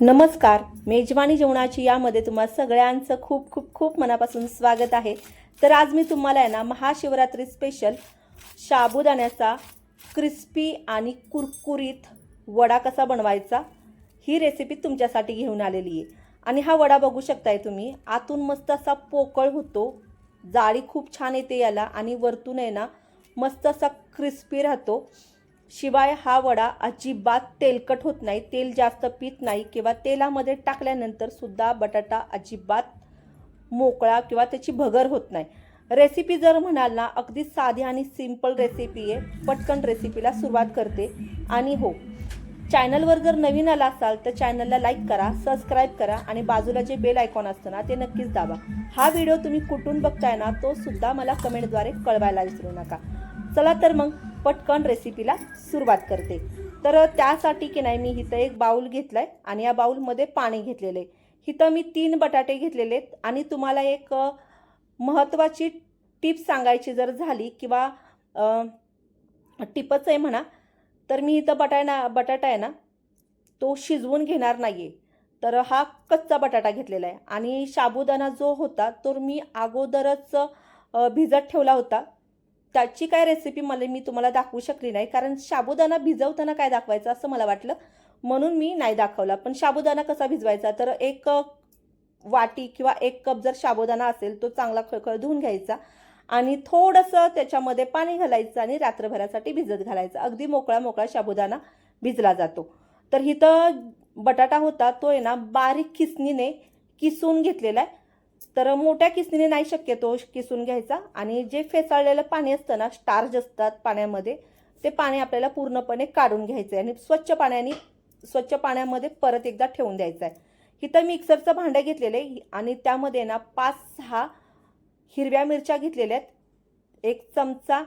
नमस्कार मेजवानी जेवणाची यामध्ये तुम्हा सगळ्यांचं खूप खूप खूप मनापासून स्वागत आहे. तर आज मी तुम्हाला आहे ना महाशिवरात्री स्पेशल साबुदाण्याचा क्रिस्पी आणि कुरकुरीत वडा कसा बनवायचा ही रेसिपी तुमच्यासाठी घेऊन आलेली आहे. आणि हा वडा बघू शकताय तुम्ही आतून मस्त असा पोकळ होतो जाळी खूप छान येते याला आणि वरतून आहे ना मस्त असा क्रिस्पी राहतो. शिवाय हा वडा अजिबात तेलकट होत नाही. तेल जास्त पित नाही किंवा तेलामध्ये टाकल्यानंतर सुद्धा बटाटा अजिबात मोकळा किंवा त्याची भगर होत नाही. रेसिपी जर म्हणाल ना अगदी साधी आणि सिंपल रेसिपी आहे. पटकन रेसिपीला सुरुवात करते. आणि हो चॅनलवर जर नवीन आला असाल तर चॅनलला लाईक करा सबस्क्राईब करा आणि बाजूला जे बेल आयकॉन असतं ना ते नक्कीच दाबा. हा व्हिडिओ तुम्ही कुठून बघताय ना तो सुद्धा मला कमेंटद्वारे कळवायला विसरू नका. चला तर मग पटकन रेसिपीला सुरुवात करते. तर त्यासाठी की नाही मी इथं एक बाऊल घेतला आहे आणि या बाऊलमध्ये पाणी घेतलेलं आहे. इथं मी तीन बटाटे घेतलेले आहेत आणि तुम्हाला एक महत्त्वाची टिप सांगायची जर झाली किंवा टिपच आहे म्हणा तर मी इथं बटाणा बटाटा आहे ना तो शिजवून घेणार नाही आहे तर हा कच्चा बटाटा घेतलेला आहे. आणि साबुदाणा जो होता तो मी अगोदरच भिजत ठेवला होता. त्याची काय रेसिपी मला मी तुम्हाला दाखवू शकली नाही. कारण साबुदाणा भिजवताना काय दाखवायचं असं मला वाटलं. म्हणून मी नाही दाखवला. पण साबुदाणा कसा भिजवायचा? तर एक वाटी किंवा एक कप जर साबुदाणा असेल तो चांगला खळखळ धुवून घ्यायचा. आणि थोडंसं त्याच्यामध्ये पाणी घालायचं आणि रात्रभरासाठी भिजत घालायचं. अगदी मोकळा मोकळा साबुदाणा भिजला जातो. तर इथं बटाटा होता तो आहे ना बारीक खिसणीने किसून घेतलेला आहे. तर मोठ्या किसनीने नाही शक्यतो किसून घ्यायचा. आणि जे फेसाळलेलं पाणी असतं ना स्टार्च असतात पाण्यामध्ये ते पाणी आपल्याला पूर्णपणे काढून घ्यायचं आहे आणि स्वच्छ पाण्याने स्वच्छ पाण्यामध्ये परत एकदा ठेवून द्यायचं आहे इथं मिक्सरचं भांडं घेतलेलं आहे. आणि त्यामध्ये ना पाच सहा हिरव्या मिरच्या घेतलेल्या आहेत. एक चमचा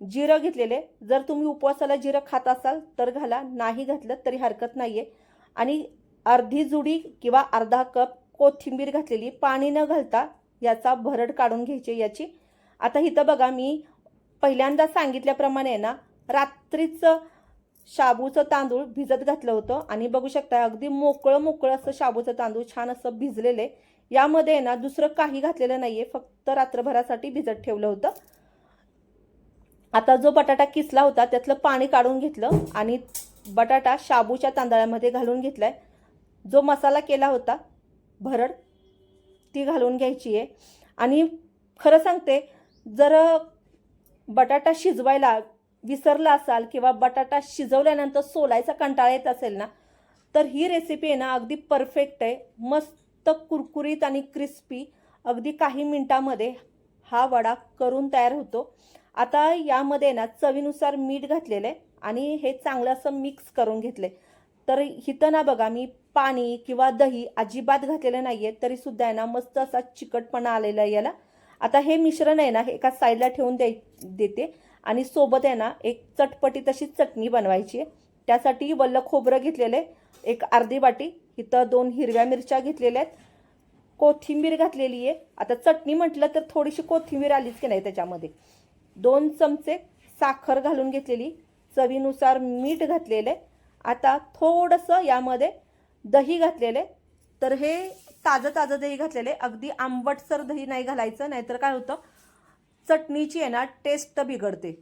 जिरं घेतलेले जर तुम्ही उपवासाला जिरं खात असाल तर घाला. नाही घातलं तरी हरकत नाही आहे आणि अर्धी जुडी किंवा अर्धा कप कोथिंबीर घातलेली पाणी न घालता याचा भरड काढून घ्यायची याची. आता इथं बघा मी पहिल्यांदा सांगितल्याप्रमाणे आहे ना रात्रीचं शाबूचं तांदूळ भिजत घातलं होतं. आणि बघू शकता अगदी मोकळं मोकळं असं शाबूचं तांदूळ छान असं भिजलेलं आहे. यामध्ये आहे ना दुसरं काही घातलेलं नाही आहे फक्त रात्रभरासाठी भिजत ठेवलं होतं. आता जो बटाटा किसला होता त्यातलं पाणी काढून घेतलं आणि बटाटा शाबूच्या तांदळामध्ये घालून घेतलाय. जो मसाला केला होता भरड ती घालून घ्यायची आहे. आणि खरं सांगते जर बटाटा शिजवायला विसरला असाल किंवा बटाटा शिजवल्यानंतर सोलायचा कंटाळा येत असेल ना तर ही रेसिपी आहे ना अगदी परफेक्ट आहे. मस्त कुरकुरीत आणि क्रिस्पी अगदी काही मिनटामध्ये हा वडा करून तयार होतो. आता यामध्ये ना चवीनुसार मीठ घातलेलं आहे आणि हे चांगलं असं मिक्स करून घेतलं आहे तर इथं ना बघा मी पाणी किंवा दही अजिबात घातलेलं नाही तरी तरीसुद्धा आहे ना मस्त असा चिकटपणा आलेला आहे याला. आता हे मिश्रण आहे ना एका साईडला ठेवून द्याय देते. आणि सोबत आहे ना एक चटपटी तशी चटणी बनवायची आहे. त्यासाठी वल्ल खोबरं घेतलेलं आहे एक अर्धी वाटी. इथं दोन हिरव्या मिरच्या घेतलेल्या आहेत. कोथिंबीर घातलेली आहे. आता चटणी म्हटलं तर थोडीशी कोथिंबीर आलीच की नाही त्याच्यामध्ये. दोन चमचे साखर घालून घेतलेली. चवीनुसार मीठ घातलेलं आहे. आता थोडंसं यामध्ये दही घातलेलं. आहे तर हे ताजं ताजं दही घातलेलं. आहे अगदी आंबटसर दही नाही घालायचं नाहीतर काय होतं? चटणीची आहे ना टेस्ट बिघडते.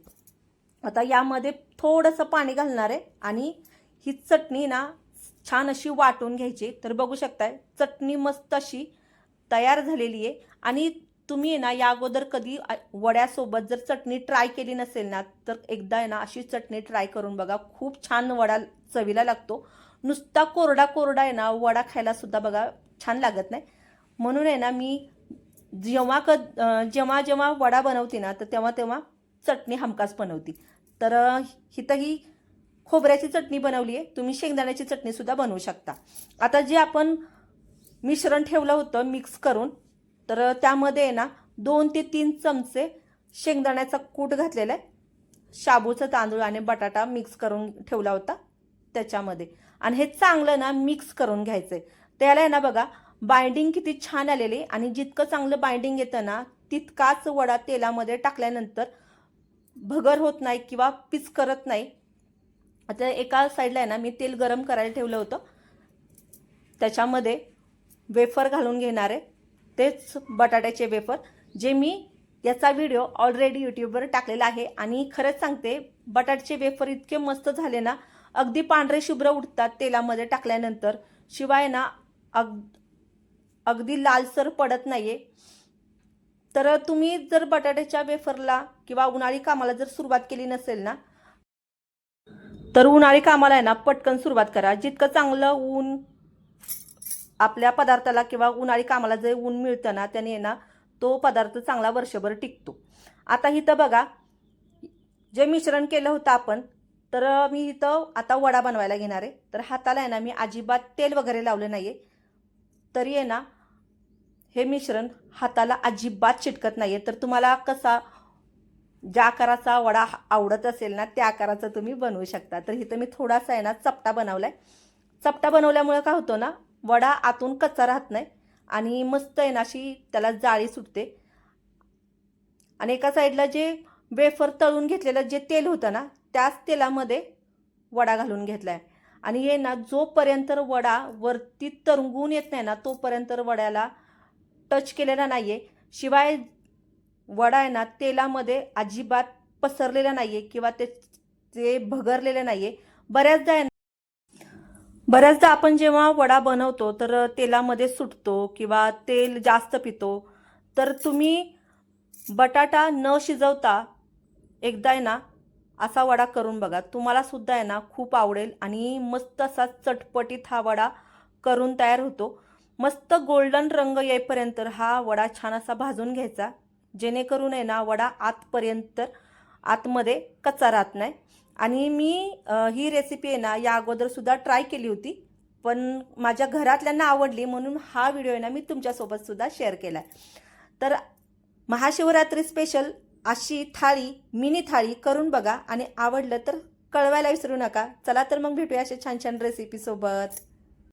आता यामध्ये थोडंसं पाणी घालणार आहे आणि ही चटणी ना छान अशी वाटून घ्यायची. तर बघू शकताय चटणी मस्त अशी तयार झालेली आहे. आणि तुम्ही आहे ना या अगोदर कधी वड्यासोबत जर चटणी ट्राय केली नसेल ना तर एकदा आहे ना अशी चटणी ट्राय करून बघा. खूप छान वडा चवीला लागतो. नुसता कोरडा कोरडा आहे ना वडा खायला सुद्धा बघा छान लागत नाही. म्हणून आहे ना मी जेव्हा क जेव्हा जेव्हा वडा बनवते ना तर तेव्हा तेव्हा चटणी हमखास बनवते. तर अं, इथं ही खोबऱ्याची चटणी बनवली आहे तुम्ही शेंगदाण्याची चटणीसुद्धा बनवू शकता. आता जे आपण मिश्रण ठेवलं होतं मिक्स करून तर त्यामध्ये आहे ना दोन ते तीन चमचे शेंगदाण्याचा कूट घातलेला आहे. शाबूचं तांदूळ आणि बटाटा मिक्स करून ठेवला होता त्याच्यामध्ये. आणि हे चांगलं ना मिक्स करून घ्यायचं आहे त्याला आहे ना बघा बाइंडिंग किती छान आलेली आणि जितकं चांगलं बाइंडिंग येतं ना तितकाच वडा तेलामध्ये टाकल्यानंतर भगर होत नाही किंवा पीच करत नाही. आता एका साईडला आहे ना मी तेल गरम करायला ठेवलं होतं. त्याच्यामध्ये वेफर घालून घेणार आहे. तेच बटाट्याचे वेफर जे मी याचा व्हिडिओ ऑलरेडी यूट्यूबवर टाकलेला आहे. आणि खरंच सांगते बटाट्याचे वेफर इतके मस्त झाले ना अगदी पांढरे शुभ्र उठतात तेलामध्ये टाकल्यानंतर. शिवाय ना अग अगदी लालसर पडत नाहीये. तर तुम्ही जर बटाट्याच्या वेफरला किंवा उन्हाळी कामाला जर सुरुवात केली नसेल ना तर उन्हाळी कामाला आहे ना पटकन सुरुवात करा. जितकं चांगलं ऊन आपल्या पदार्थाला किंवा उन्हाळी कामाला जे ऊन मिळतं ना त्याने आहे ना तो पदार्थ चांगला वर्षभर टिकतो. आता इथं बघा जे मिश्रण केलं होतं आपण तर मी इथं आता वडा बनवायला घेणार आहे. तर हाताला आहे ना मी अजिबात तेल वगैरे लावलं नाही आहे तरी आहे ना हे मिश्रण हाताला अजिबात चिटकत नाही आहे तर तुम्हाला कसा ज्या आकाराचा वडा आवडत असेल ना त्या आकाराचा तुम्ही बनवू शकता. तर इथं मी थोडासा आहे ना चपटा बनवला आहे चपटा बनवल्यामुळे काय होतो ना वडा आतून कच्चा राहत नाही आणि मस्त आहे ना अशी त्याला जाळी सुटते. आणि एका साईडला जे वेफर तळून घेतलेलं जे तेल होतं ना त्याच तेलामध्ये वडा घालून घेतला आहे आणि हे ना जोपर्यंत वडा वरती तरंगून येत नाही ना तोपर्यंत वड्याला टच केलेला नाही आहे शिवाय वडा आहे ना तेलामध्ये अजिबात पसरलेला नाही आहे किंवा ते ते भगरलेलं नाही आहे बऱ्याचदा आहे ना बऱ्याचदा आपण जेव्हा वडा बनवतो तर तेलामध्ये सुटतो किंवा तेल जास्त पितो तर तुम्ही बटाटा न शिजवता एकदा आहे ना असा वडा करून बघा. तुम्हाला सुद्धा आहे ना खूप आवडेल आणि मस्त असा चटपटीत हा वडा करून तयार होतो. मस्त गोल्डन रंग येईपर्यंत हा वडा छान असा भाजून घ्यायचा. जेणेकरून आहे ना वडा आतपर्यंत आतमध्ये कच्चा राहत नाही. आणि मी ही रेसिपी आहे ना या अगोदरसुद्धा ट्राय केली होती. पण माझ्या घरातल्यांना आवडली म्हणून हा व्हिडिओ आहे ना मी तुमच्यासोबतसुद्धा शेअर केला आहे तर महाशिवरात्री स्पेशल अशी थाळी मिनी थाळी करून बघा आणि आवडलं तर कळवायला विसरू नका. चला तर मग भेटूया अशा छान छान रेसिपीसोबत